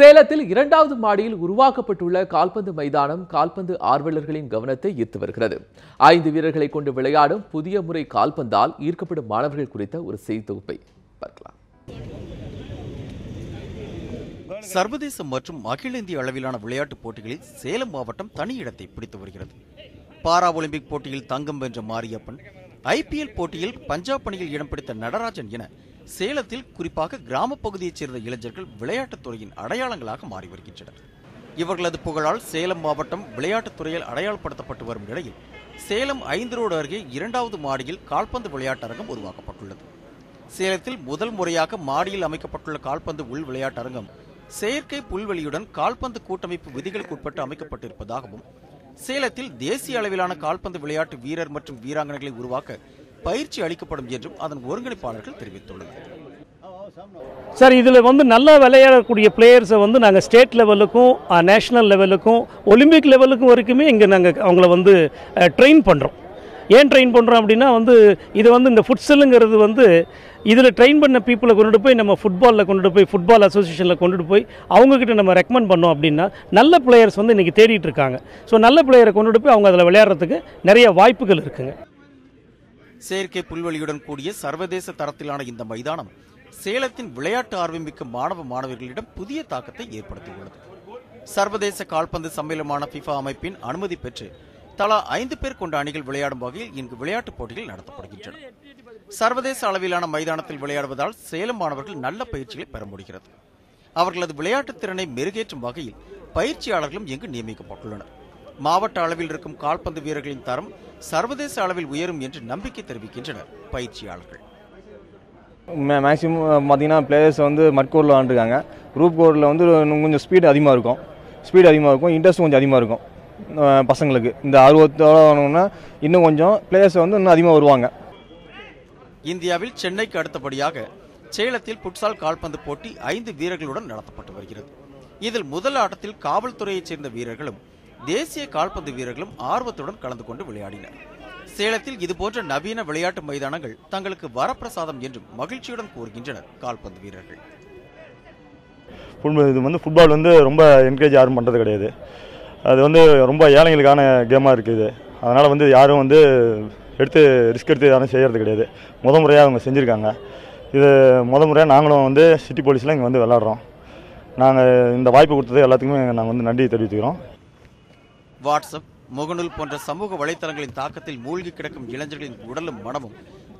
சேலத்தில் இரண்டாவது மாடியில் உருவாக்கப்பட்டுள்ள கால்பந்து மைதானம் கால்பந்து ஆர்வலர்களின் கவனத்தை ஈர்த்து வருகிறது. ஐந்து வீரர்களை கொண்டு விளையாடும் புதிய முறை கால்பந்தால் ஈர்க்கப்படும் மாணவர்கள் குறித்த ஒரு செய்தி தொகுப்பை பார்க்கலாம். சர்வதேச மற்றும் அகில இந்திய அளவிலான விளையாட்டுப் போட்டிகளில் சேலம் மாவட்டம் தனி இடத்தை பிடித்து வருகிறது. பாரா ஒலிம்பிக் போட்டியில் தங்கம் வென்ற மாரியப்பன் ஐபிஎல் போட்டியில் பஞ்சாப் அணியில் இடம் பிடித்த நடராஜன் என சேலத்தில் குறிப்பாக கிராமப் பகுதியைச் சேர்ந்த இளைஞர்கள் விளையாட்டுத் துறையின் அடையாளங்களாக மாறி வருகின்றனர். இவர்களது புகழால் சேலம் மாவட்டம் விளையாட்டுத் துறையில் அடையாளப்படுத்தப்பட்டு வரும் நிலையில் சேலம் ஐந்து ரோடு அருகே இரண்டாவது மாடியில் கால்பந்து விளையாட்டரங்கம் உருவாக்கப்பட்டுள்ளது. சேலத்தில் முதல் முறையாக மாடியில் அமைக்கப்பட்டுள்ள கால்பந்து உள் விளையாட்டரங்கம் செயற்கை புல்வெளியுடன் கால்பந்து கூட்டமைப்பு விதிகளுக்கு உட்பட்டு அமைக்கப்பட்டிருப்பதாகவும் சேலத்தில் தேசிய அளவிலான கால்பந்து விளையாட்டு வீரர் மற்றும் வீராங்கனைகளை உருவாக்க பயிற்சி அளிக்கப்படும் என்றும் அதன் ஒருங்கிணைப்பாளர்கள் தெரிவித்துள்ளனர். சார் இதில் வந்து நல்லா விளையாடக்கூடிய பிளேயர்ஸை வந்து நாங்கள் ஸ்டேட் லெவலுக்கும் நேஷனல் லெவலுக்கும் ஒலிம்பிக் லெவலுக்கும் வரைக்குமே இங்கே நாங்கள் அவங்கள வந்து ட்ரெயின் பண்ணுறோம் ஏன் ட்ரெயின் பண்ணுறோம் அப்படின்னா வந்து இது வந்து இந்த ஃபுட்ஸலுங்கிறது வந்து இதில் ட்ரெயின் பண்ண பீப்புளை கொண்டுட்டு போய் நம்ம ஃபுட்பாலில் கொண்டுட்டு போய் ஃபுட்பால் அசோசியேஷனில் கொண்டுட்டு போய் அவங்கக்கிட்ட நம்ம ரெக்கமெண்ட் பண்ணோம் அப்படின்னா நல்ல பிளேயர்ஸ் வந்து இன்றைக்கி தேடிட்டு இருக்காங்க. ஸோ நல்ல பிளேயரை கொண்டுட்டு போய் அவங்க அதில் விளையாடுறதுக்கு நிறைய வாய்ப்புகள் இருக்குங்க. செயற்கை புல்வெளியுடன் கூடிய சர்வதேச தரத்திலான இந்த மைதானம் சேலத்தின் விளையாட்டு ஆர்வமிக்க மாணவ மாணவர்களிடம் புதிய தாக்கத்தை ஏற்படுத்தியுள்ளது. சர்வதேச கால்பந்து சம்மேளமான ஃபிஃபா அமைப்பின் அனுமதி பெற்று தலா ஐந்து பேர் கொண்ட அணிகள் விளையாடும் வகையில் இங்கு விளையாட்டுப் போட்டிகள் நடத்தப்படுகின்றன. சர்வதேச அளவிலான மைதானத்தில் விளையாடுவதால் சேலம் மாணவர்கள் நல்ல பயிற்சிகளை பெற முடிகிறது. அவர்களது விளையாட்டுத் திறனை மெருகேற்றும் வகையில் பயிற்சியாளர்களும் இங்கு நியமிக்கப்பட்டுள்ளனர். மாவட்ட அளவில் இருக்கும் கால்பந்து வீரர்களின் தரம் சர்வதேச அளவில் உயரும் என்று நம்பிக்கை தெரிவிக்கின்றனர் பயிற்சியாளர்கள். மேக்ஸிமம் பார்த்தீங்கன்னா பிளேயர்ஸ் வந்து மட்கோரில் விளாண்டுருக்காங்க. குரூப் கோரில் வந்து இன்னும் கொஞ்சம் ஸ்பீடு அதிகமாக இருக்கும். ஸ்பீடு அதிகமாக இருக்கும். இன்ட்ரெஸ்ட் கொஞ்சம் அதிகமாக இருக்கும். பசங்களுக்கு. இந்த அறுபத்தோட வரணும்னா இன்னும் கொஞ்சம் பிளேயர்ஸ் வந்து இன்னும் அதிகமாக வருவாங்க. இந்தியாவில் சென்னைக்கு அடுத்தபடியாக சேலத்தில் புட்சால் கால்பந்து போட்டி ஐந்து வீரர்களுடன் நடத்தப்பட்டு வருகிறது. இதில் முதல் ஆட்டத்தில் காவல்துறையைச் சேர்ந்த வீரர்களும் தேசிய கால்பந்து வீரர்களும் ஆர்வத்துடன் கலந்து கொண்டு விளையாடினர். சேலத்தில் இதுபோன்ற நவீன விளையாட்டு மைதானங்கள் தங்களுக்கு வரப்பிரசாதம் என்றும் மகிழ்ச்சியுடன் கூறுகின்றனர் கால்பந்து வீரர்கள். இது வந்து ஃபுட்பால் வந்து ரொம்ப என்கரேஜ் யாரும் பண்ணுறது கிடையாது. அது வந்து ரொம்ப ஏழைங்களுக்கான கேமாக இருக்குது. அதனால் வந்து யாரும் வந்து எடுத்து ரிஸ்க் எடுத்து யாரும் செய்கிறது கிடையாது. முத முறையாக அவங்க செஞ்சுருக்காங்க. இது முத முறையாக நாங்களும் வந்து சிட்டி போலீஸில் இங்கே வந்து விளாட்றோம் நாங்கள் இந்த வாய்ப்பு கொடுத்தது எல்லாத்துக்குமே நாங்கள் வந்து நன்றி தெரிவித்துக்கிறோம். வாட்ஸ்அப் முகநூல் போன்ற சமூக வலைத்தளங்களின் தாக்கத்தில் மூழ்கி கிடக்கும் இளைஞர்களின் உடலும் மனமும்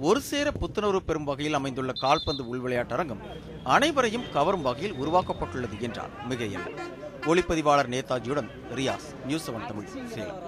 ஒரு சேர புத்துணர்வு பெறும் வகையில் அமைந்துள்ள கால்பந்து உள்விளையாட்டரங்கம் அனைவரையும் கவரும் வகையில் உருவாக்கப்பட்டுள்ளது என்றால் மிகையன். ஒளிப்பதிவாளர் நேதாஜியுடன் ரியாஸ் நியூஸ் செவன் தமிழ் சேலம்.